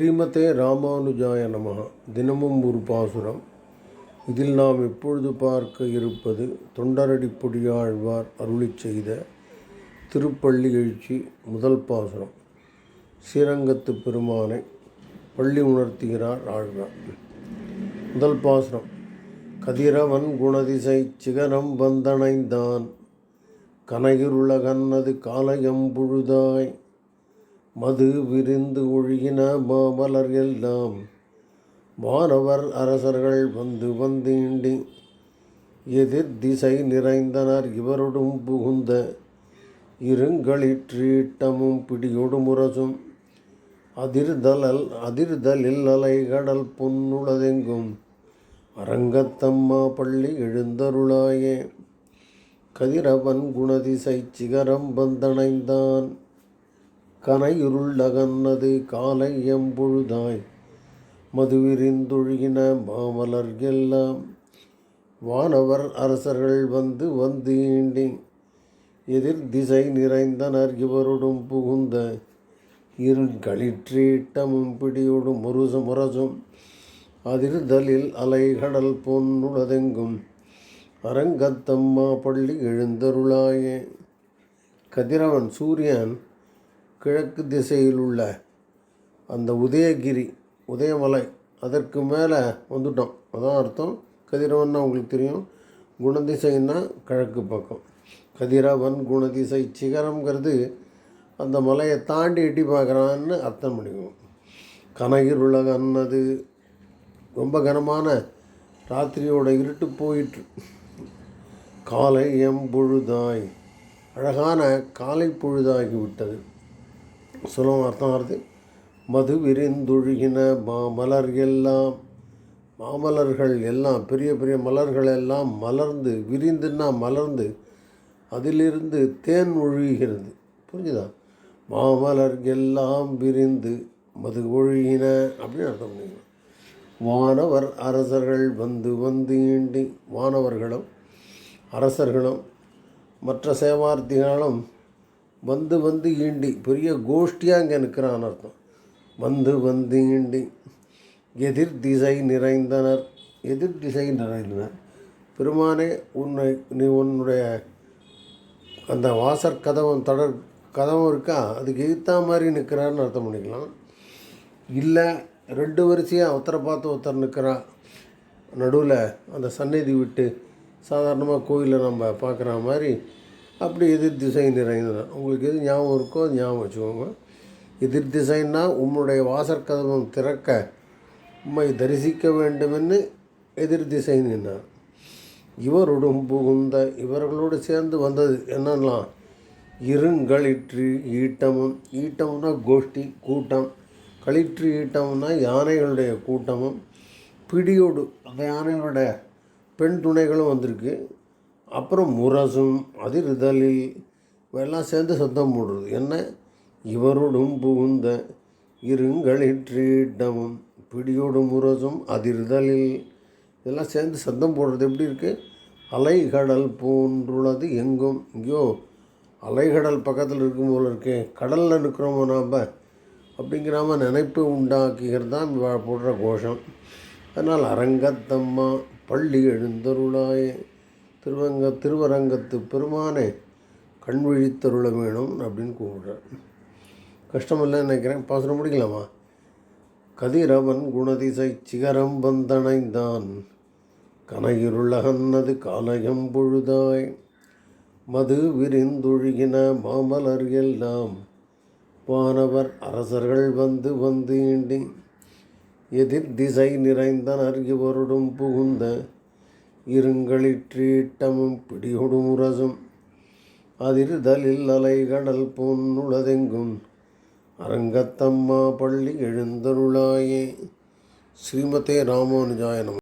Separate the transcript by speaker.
Speaker 1: ஸ்ரீமதே ராமானுஜாய நம தினமும் ஒரு பாசுரம். இதில் நாம் எப்பொழுது பார்க்க இருப்பது தொண்டரடிப்பொடியாழ்வார் அருளிச் செய்த திருப்பள்ளி எழுச்சி முதல் பாசுரம். ஸ்ரீரங்கத்து பெருமானை பள்ளி உணர்த்துகிறார் ஆழ்வார். முதல் பாசுரம். கதிரவன் குணதிசை சிகரம் வந்தனைந்தான் கனையுருளகன்னது காலையம்புழுதாய். மது விரிந்து ஒழுகின மாமலர் எல்லாம். வானவர் அரசர்கள் வந்து வந்தீண்டி எதிர் திசை நிறைந்தனர் இவருடும் புகுந்த இருங்களிற்றீட்டமும் பிடியொடு முரசும். அதிர்தலல் அதிர்தலில் அலைகடல் பொன்னுளதெங்கும் அரங்கத்தம்மா பள்ளி எழுந்தருளாயே. கதிரவன் குணதிசை சிகரம் வந்தணைந்தான். கனையுருளகன்னது காலை எம்பொழுதாய். மதுவிரிந்தொழுகின மாமலர் எல்லாம் வானவர் அரசர்கள் வந்து வந்து ஈண்டி எதிர் திசை நிறைந்தனர் இவருடும் புகுந்த இரு களிற்றீட்டமும் பிடியோடும் முருசு முரசும் அதிர்தலில் அலைகடல் பொன்னுளதெங்கும் அரங்கத்தம்மா பள்ளி எழுந்தருளாயே. கதிரவன் சூரியன் கிழக்கு திசையில் உள்ள அந்த உதயகிரி உதயமலை அதற்கு மேலே வந்துட்டோம். அதான் அர்த்தம். கதிரவன்னா உங்களுக்கு தெரியும். குணதிசைன்னா கிழக்கு பக்கம். கதிரவன் குணதிசை சிகரம்ங்கிறது அந்த மலையை தாண்டி எட்டி பார்க்குறான்னு அர்த்தம் பண்ணிக்குவோம். கனகிருளக அன்னது. ரொம்ப கனமான ராத்திரியோட இருட்டு போயிற்று காலை எம்பொழுதாய். அழகான காலை பொழுதாகிவிட்டது. சுலபம் அர்த்தம் வருது. மது விரிந்தொழுகின மாமலர் எல்லாம் மாமலர்கள் எல்லாம் பெரிய பெரிய மலர்கள் எல்லாம் மலர்ந்து விரிந்துன்னா மலர்ந்து அதிலிருந்து தேன் ஒழுகிறது புரிஞ்சுதா? மாமலர் எல்லாம் விரிந்து மது ஒழுகின அப்படின்னு அர்த்தம் பண்ணிக்கலாம் வானவர் அரசர்கள் வந்து வந்து ஈண்டி வானவர்களும் அரசர்களும் மற்ற சேவார்த்திகளும் வந்து வந்து ஈண்டி. பெரிய கோஷ்டியாக இங்கே நிற்கிறான்னு அர்த்தம். வந்து வந்து ஈண்டி. எதிர் திசை நிறைந்தனர். எதிர் திசை நிறைந்தனர். பெருமானே உன்னை நீ உன்னுடைய அந்த வாசற் கதவம் தொடர் கதவும் இருக்கா? அதுக்கு எதிர்த்தா மாதிரி நிற்கிறான்னு அர்த்தம் பண்ணிக்கலாம். இல்லை ரெண்டு வரிசையாக ஒருத்தரை பார்த்து ஒருத்தர் நிற்கிறா நடுவில் அந்த சந்நிதி விட்டு சாதாரணமாக கோயிலில் நம்ம பார்க்குற மாதிரி அப்படி எதிர் திசை நிறைந்தன உங்களுக்கு எது ஞாபகம் இருக்கோ அது ஞாபகம் வச்சுக்கோங்க. எதிர் திசைன்னா உம்முடைய வாசற்கதவம் திறக்க உம்மை தரிசிக்க வேண்டுமென்னு எதிர் திசை நின்றார். இவருடன் புகுந்த இவர்களோடு சேர்ந்து வந்தது என்னெல்லாம் இருங்களிற்று ஈட்டமும் ஈட்டம்னா கோஷ்டி கூட்டம். களிற்று ஈட்டம்னா யானைகளுடைய கூட்டமும். பிடியோடு அந்த யானைகளுடைய பெண் துணைகளும் வந்திருக்கு. அப்புறம் முரசும் அதிர்தலில் எல்லாம் சேர்ந்து சத்தம் போடுறது. என்ன? இவருடும் புகுந்த இருங்களிற்றிடமும் பிடியோடும் முரசும் அதிர்தலில். இதெல்லாம் சேர்ந்து சத்தம் போடுறது எப்படி இருக்குது அலைகடல் போன்றுள்ளது எங்கும். இங்கேயோ அலைகடல் பக்கத்தில் இருக்கும் போல இருக்கே. கடலில் இருக்கிறோமோ நாம்? அப்படிங்கிறாம நினைப்பு உண்டாக்குகிறது தான் போடுற கோஷம். அதனால் அரங்கத்தம்மா பள்ளி எழுந்தருளாயே. திருவங்க திருவரங்கத்து பெருமானே கண் விழித்தருள வேணும் அப்படின்னு கூப்பிடுறேன் கஷ்டமில்லைன்னு நினைக்கிறேன். பாசனம் முடிக்கலாமா? கதிரவன் குணதிசை சிகரம் வந்தணைந்தான். கனையிருளகன்னது காலயம் பொழுதாய். மது விரிந்தொழுகின மாமலர் எல்லாம் வானவர் அரசர்கள் வந்து வந்து எதிர் திசை நிறைந்தனர் இவருடன் புகுந்த இருங்களிற்றீட்டமும் பிடிகொடுமுரசும் அதிர்தலில் அலைகடல் பொன்னுளதெங்கும். அரங்கத்தம்மா பள்ளி எழுந்தருளாயே. ஸ்ரீமதே ராமானுஜாய நம